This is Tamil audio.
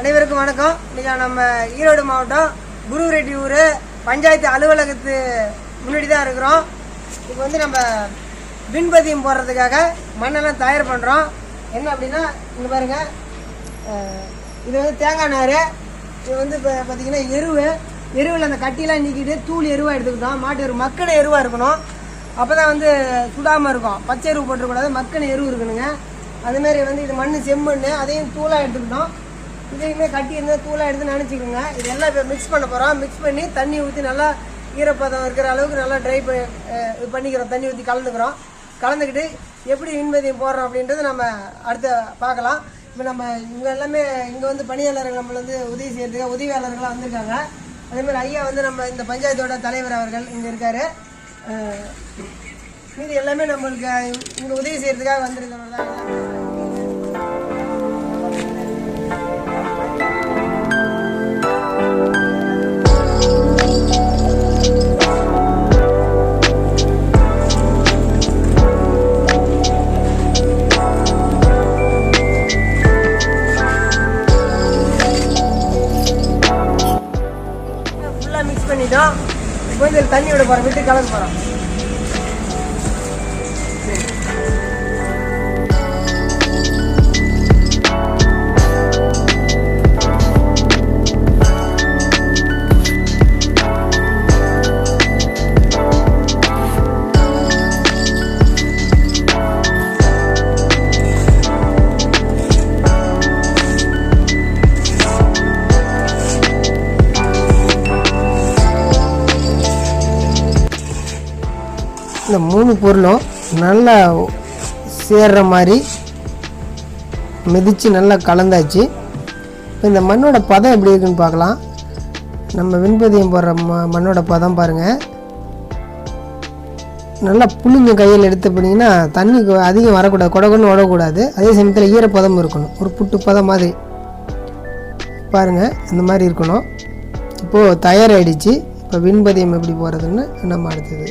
அனைவருக்கும் வணக்கம். இன்னைக்கு நம்ம ஈரோடு மாவட்டம் குரு ரெட்டி ஊர். பஞ்சாயத்து அலுவலகத்து முன்னாடி தான் இருக்கிறோம். இப்போ வந்து நம்ம பின்பதியம் போடுறதுக்காக மண்ணெல்லாம் தயார் பண்ணுறோம் என்ன அப்படின்னா இங்கே பாருங்க. இது வந்து தேங்காய் நார். இது வந்து இப்போ பார்த்தீங்கன்னா எருவு. எருவில் அந்த கட்டிலாம் நீக்கிட்டு தூள் எருவாக எடுத்துக்கிட்டோம். மாட்டு எருவு மக்கள் எருவாக இருக்கணும். அப்போ தான் வந்து சுடாமல் இருக்கும். பச்சை எருவு போட்டுருக்கூடாது மக்கள் எருவு இருக்கணுங்க. அதுமாரி வந்து இது மண் செம்மண் அதையும் தூளாக எடுத்துக்கிட்டோம். இதையுமே கட்டி இருந்தால் தூளாக எடுத்து நினச்சிக்கோங்க. இதெல்லாம் இப்போ மிக்ஸ் பண்ண போகிறோம் மிக்ஸ் பண்ணி தண்ணி ஊற்றி நல்லா ஈரப்பதம் இருக்கிற அளவுக்கு நல்லா ட்ரை பண்ணி இது பண்ணிக்கிறோம். தண்ணி ஊற்றி கலந்துக்கிறோம். கலந்துக்கிட்டு எப்படி விண்வதியம் போடுறோம் அப்படின்றது நம்ம அடுத்து பார்க்கலாம். இப்போ நம்ம இவங்க எல்லாமே இங்கே வந்து பணியாளர்கள் நம்மள வந்து உதவி செய்கிறதுக்கு உதவியாளர்களாக வந்திருக்காங்க. அதேமாதிரி ஐயா வந்து நம்ம இந்த பஞ்சாயத்தோட தலைவர் அவர்கள் இங்கே இருக்கார். இது எல்லாமே நம்மளுக்கு இங்கே உதவி செய்கிறதுக்காக வந்திருக்கிறவங்க தான். ஃபுல்லாக மிக்ஸ் தண்ணியோட இப்போ தண்ணி விட விட்டு கலந்து போகிறோம் இந்த மூணு பொருளும் நல்லா சேர்ற மாதிரி மிதித்து நல்லா கலந்தாச்சு. இப்போ இந்த மண்ணோட பதம் எப்படி இருக்குன்னு பார்க்கலாம். நம்ம விண்பதியம் போடுற ம மண்ணோட பதம் பாருங்கள் நல்லா புளிஞ்ச கையில் எடுத்து பண்ணிங்கன்னா தண்ணி அதிகம் வரக்கூடாது கொடகுன்னு ஓடக்கூடாது. அதே சமயத்தில் ஈரப்பதம் இருக்கணும். ஒரு புட்டு பதம் மாதிரி. பாருங்கள் இந்த மாதிரி இருக்கணும். இப்போது தயாராகிடுச்சு இப்போ விண்பதியம் எப்படி போகிறதுன்னு நம்ம அடுத்தது